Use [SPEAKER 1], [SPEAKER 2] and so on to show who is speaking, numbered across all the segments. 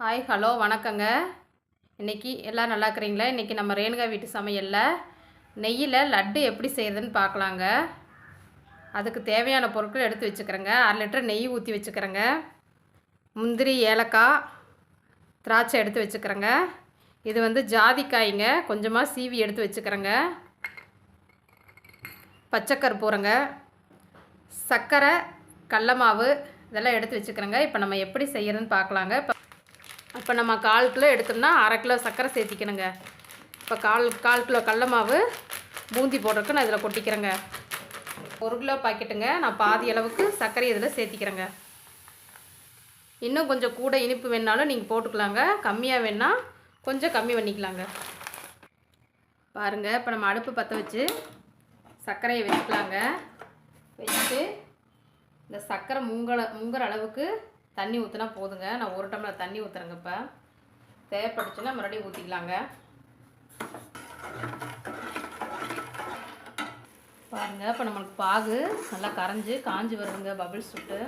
[SPEAKER 1] Hi hello வணக்கங்க. இன்றைக்கி எல்லாம் நல்லா இருக்கிறீங்களா? இன்றைக்கி நம்ம ரேணுகா வீட்டு சமையலில் நெய்யில் லட்டு எப்படி செய்கிறதுன்னு பார்க்கலாங்க. அதுக்கு தேவையான பொருட்கள் எடுத்து வச்சுக்கிறேங்க. அரை லிட்டர் நெய் ஊற்றி வச்சுக்கிறேங்க. முந்திரி ஏலக்காய் திராட்சை எடுத்து வச்சுக்கிறேங்க. இது வந்து ஜாதிக்காய்ங்க. கொஞ்சமாக சீவி எடுத்து வச்சுக்கிறேங்க. பச்சைக்கற்பூரங்க சர்க்கரை கடல மாவு இதெல்லாம் எடுத்து வச்சுக்கிறேங்க. இப்போ நம்ம எப்படி செய்கிறதுன்னு பார்க்கலாங்க. இப்போ நம்ம கால் கிலோ எடுத்தோம்னா அரை கிலோ சர்க்கரை சேர்த்திக்கணுங்க. இப்போ கால் கால் கிலோ கடல மாவு பூந்தி போடுறதுக்கு நான் இதில் கொட்டிக்கிறேங்க. ஒரு கிலோ பாக்கெட்டுங்க. நான் பாதி அளவுக்கு சர்க்கரை இதில் சேர்த்திக்கிறேங்க. இன்னும் கொஞ்சம் கூட இனிப்பு வேணாலும் நீங்கள் போட்டுக்கலாங்க. கம்மியாக வேணால் கொஞ்சம் கம்மி பண்ணிக்கலாங்க. பாருங்கள் இப்போ நம்ம அடுப்பு பற்ற வச்சு சர்க்கரையை வச்சுக்கலாங்க. வச்சுட்டு இந்த சர்க்கரை முங்கல முங்குற அளவுக்கு தண்ணி ஊற்றினா போதுங்க. நான் ஒரு டம்ளர் தண்ணி ஊற்றுறேங்க இப்போ. தேவைப்பட்டுச்சுன்னா மறுபடியும் ஊற்றிக்கலாங்க பாருங்கள் இப்போ நம்மளுக்கு பாகு நல்லா கரைஞ்சி காஞ்சி வருதுங்க பபிள்ஸ் சுட்டு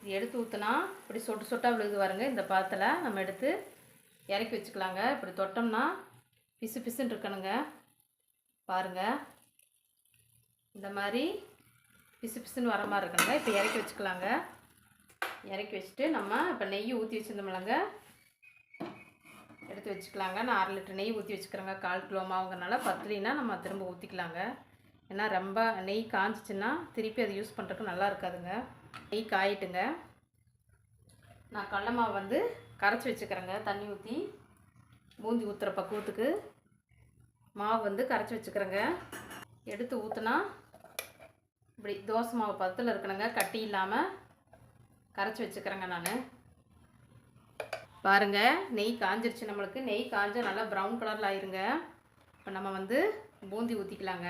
[SPEAKER 1] இது எடுத்து ஊற்றினா இப்படி சொட்டு சொட்டாக விழுது வருங்க இந்த பாத்தில் நம்ம எடுத்து இறக்கி வச்சுக்கலாங்க. இப்படி தொட்டோம்னா பிசு பிசுன்னு இருக்கணுங்க. பாருங்கள் இந்த மாதிரி பிசு பிசுன்னு வர மாதிரி இருக்கணுங்க. இப்போ இறக்கி வச்சுக்கலாங்க. இறக்கி வச்சுட்டு நம்ம இப்போ நெய் ஊற்றி வச்சுருந்தோம்லங்க எடுத்து வச்சுக்கலாங்க. நான் அரை லிட்டர் நெய் ஊற்றி வச்சுக்கிறேங்க. கால் கிலோ மாவுங்கிறனால பத்தலினா நம்ம திரும்ப ஊற்றிக்கலாங்க ஏன்னா ரொம்ப நெய் காஞ்சிச்சின்னா திருப்பி அதை யூஸ் பண்ணுறதுக்கு நல்லா இருக்காதுங்க. நெய் காயிட்டுங்க. நான் கடல மாவு வந்து கரைச்சி வச்சுக்கிறேங்க. தண்ணி ஊற்றி பூந்தி ஊற்றுற பக்குவத்துக்கு மாவு வந்து கரைச்சி வச்சுக்கிறேங்க. எடுத்து ஊற்றுனா இப்படி தோசை மாவு பத்தில் இருக்கணுங்க. கட்டி இல்லாமல் கரைச்சி வச்சுக்கிறேங்க நான். பாருங்க நெய் காஞ்சிருச்சு. நம்மளுக்கு நெய் காஞ்ச நல்லா ப்ரௌன் கலரில் ஆயிருங்க. இப்போ நம்ம வந்து பூந்தி ஊற்றிக்கலாங்க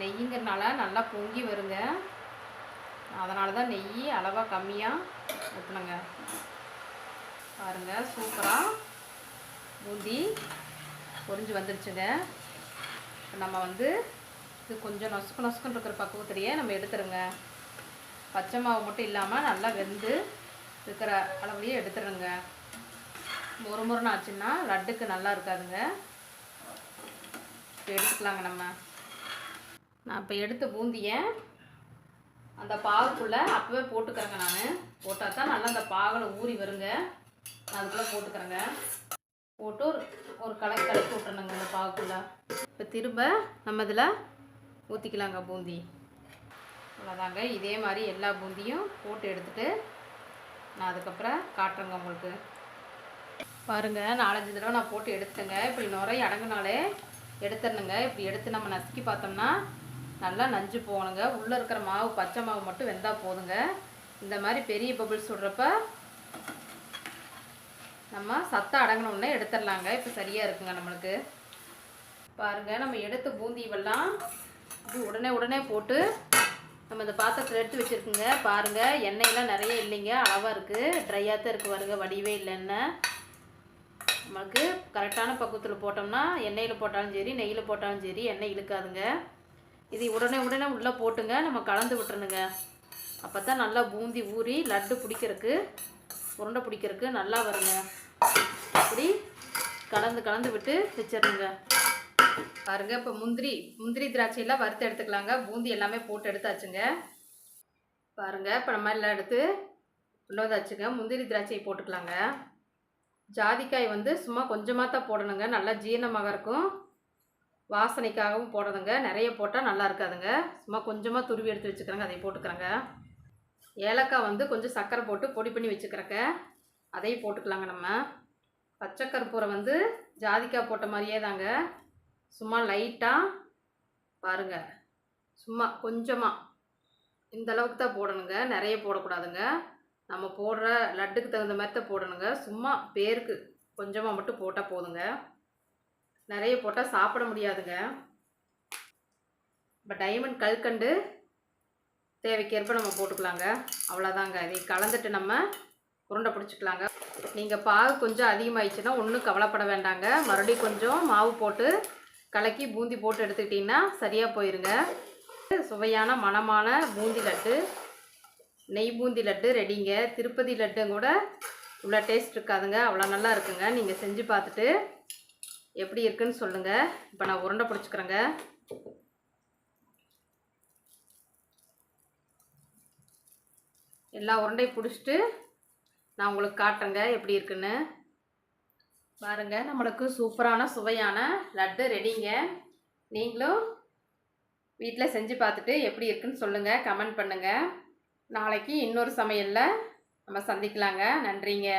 [SPEAKER 1] நெய்ங்கிறனால நல்லா பொங்கி வருங்க. அதனால தான் நெய் அளவாக கம்மியாக ஊற்றணுங்க பாருங்கள் சூப்பராக பூந்தி பொறிஞ்சு வந்துருச்சுங்க. இப்போ நம்ம வந்து இது கொஞ்சம் நசுக்கு நசுக்குன்னு இருக்கிற பக்குவத்திலேயே நம்ம எடுத்துருங்க. பச்சை மாவு மட்டும் இல்லாமல் நல்லா வெந்து இருக்கிற அளவுலேயே எடுத்துருங்க. மொறு மொறுன்னு ஆச்சுன்னா லட்டுக்கு நல்லா இருக்காதுங்க. இப்போ எடுத்துக்கலாங்க நம்ம. நான் இப்போ எடுத்த பூந்தியை அந்த பாகுக்குள்ளே அப்போவே போட்டுக்கிறேங்க நான். போட்டால் தான் நல்லா அந்த பாகில் ஊறி வருங்க. நான் அதுக்குள்ளே போட்டுக்கிறேங்க. போட்டு ஒரு ஒரு கலக்கி கலக்கி விட்டுறணுங்க அந்த பாகுக்குள்ளே இப்போ திரும்ப நம்ம இதில் ஊற்றிக்கலாங்க பூந்தி. அவ்வளோதாங்க இதே மாதிரி எல்லா பூந்தியும் போட்டு எடுத்துகிட்டு நான் அதுக்கப்புறம் காட்டுறேங்க உங்களுக்கு. பாருங்கள் நாலஞ்சு தடவை நான் போட்டு எடுத்துட்டேங்க. இப்படி நுரை அடங்குனாலே எடுத்துடணுங்க. இப்படி எடுத்து நம்ம நசுக்கி பார்த்தோம்னா நல்லா நஞ்சு போகணுங்க. உள்ளே இருக்கிற மாவு பச்சை மாவு மட்டும் வெந்தால் போதுங்க. இந்த மாதிரி பெரிய பபிள்ஸ் விடுறப்ப நம்ம சத்தம் அடங்கினோடனே எடுத்துடலாங்க. இப்போ சரியாக இருக்குங்க நம்மளுக்கு. பாருங்கள் நம்ம எடுத்த பூந்திவெல்லாம் இது உடனே உடனே போட்டு நம்ம இந்த பாத்திரத்தில் எடுத்து வச்சுருக்குங்க. பாருங்கள் எண்ணெயெல்லாம் நிறைய இல்லைங்க. அளவாக இருக்குது ட்ரையாக தான் இருக்குது பாருங்க. வடிவே இல்லை எண்ணெய். நம்மளுக்கு கரெக்டான பக்குவத்தில் போட்டோம்னா எண்ணெயில் போட்டாலும் சரி நெய்யில் போட்டாலும் சரி எண்ணெய் இழுக்காதுங்க. இது உடனே உடனே உள்ளே போட்டுங்க. நம்ம கலந்து விட்டுருணுங்க அப்போ தான் நல்லா பூந்தி ஊறி லட்டு பிடிக்கிறதுக்கு உருண்டை பிடிக்கிறதுக்கு நல்லா வருங்க. இப்படி கலந்து கலந்து விட்டு வச்சிடணுங்க பாருங்க இப்போ முந்திரி முந்திரி திராட்சையெல்லாம் வறுத்து எடுத்துக்கலாங்க. பூந்தி எல்லாமே போட்டு எடுத்தாச்சுங்க. பாருங்க இப்போ நம்ம எல்லாம் எடுத்து கொண்டு வந்தாச்சுங்க முந்திரி திராட்சையை போட்டுக்கலாங்க. ஜாதிக்காய் வந்து சும்மா கொஞ்சமாக தான் போடணுங்க. நல்லா ஜீரணமாக இருக்கும். வாசனைக்காகவும் போடுறதுங்க நிறைய போட்டால் நல்லா இருக்காதுங்க. சும்மா கொஞ்சமாக துருவி எடுத்து வச்சுக்கிறேங்க. அதை போட்டுக்கிறேங்க. ஏலக்காய் வந்து கொஞ்சம் சர்க்கரை போட்டு பொடி பண்ணி வச்சுக்கிறேங்க. அதையும் போட்டுக்கலாங்க நம்ம. பச்சை கற்பூரம் வந்து ஜாதிக்காய் போட்ட மாதிரியே தாங்க. சும்மா லைட்டாக பாருங்க. சும்மா கொஞ்சமாக இந்த அளவுக்கு தான் போடணுங்க. நிறைய போடக்கூடாதுங்க. நம்ம போடுற லட்டுக்கு தகுந்த மாதிரி தான் போடணுங்க. சும்மா பேருக்கு கொஞ்சமாக மட்டும் போட்டால் போதுங்க. நிறைய போட்டால் சாப்பிட முடியாதுங்க. இப்போ டைமண்ட் கல்கண்டு தேவைக்கேற்ப நம்ம போட்டுக்கலாங்க. அவ்வளோதாங்க இதை கலந்துட்டு நம்ம உருண்டை பிடிச்சிக்கலாங்க. நீங்கள் பாகு கொஞ்சம் அதிகமாகிடுச்சுன்னா ஒன்றும் கவலைப்பட வேண்டாங்க. மறுபடியும் கொஞ்சம் மாவு போட்டு கலக்கி பூந்தி போட்டு எடுத்துக்கிட்டிங்கன்னா சரியாக போயிருங்க. சுவையான மணமான பூந்தி லட்டு. நெய் பூந்தி லட்டு ரெடிங்க. திருப்பதி லட்டும் கூட இவ்வளோ டேஸ்ட் இருக்காதுங்க. அவ்வளோ நல்லா இருக்குங்க. நீங்கள் செஞ்சு பார்த்துட்டு எப்படி இருக்குன்னு சொல்லுங்கள் இப்போ நான் உருண்டை பிடிச்சிக்கிறேங்க. எல்லா உருண்டையும் பிடிச்சிட்டு நான் உங்களுக்கு காட்டுறேங்க எப்படி இருக்குன்னு. பாருங்க நம்மளுக்கு சூப்பரான சுவையான லட்டு ரெடிங்க. நீங்களும் வீட்டில் செஞ்சு பார்த்துட்டு எப்படி இருக்குன்னு சொல்லுங்கள் கமெண்ட் பண்ணுங்கள் நாளைக்கு இன்னொரு சமையலில் நம்ம சந்திக்கலாங்க. நன்றிங்க.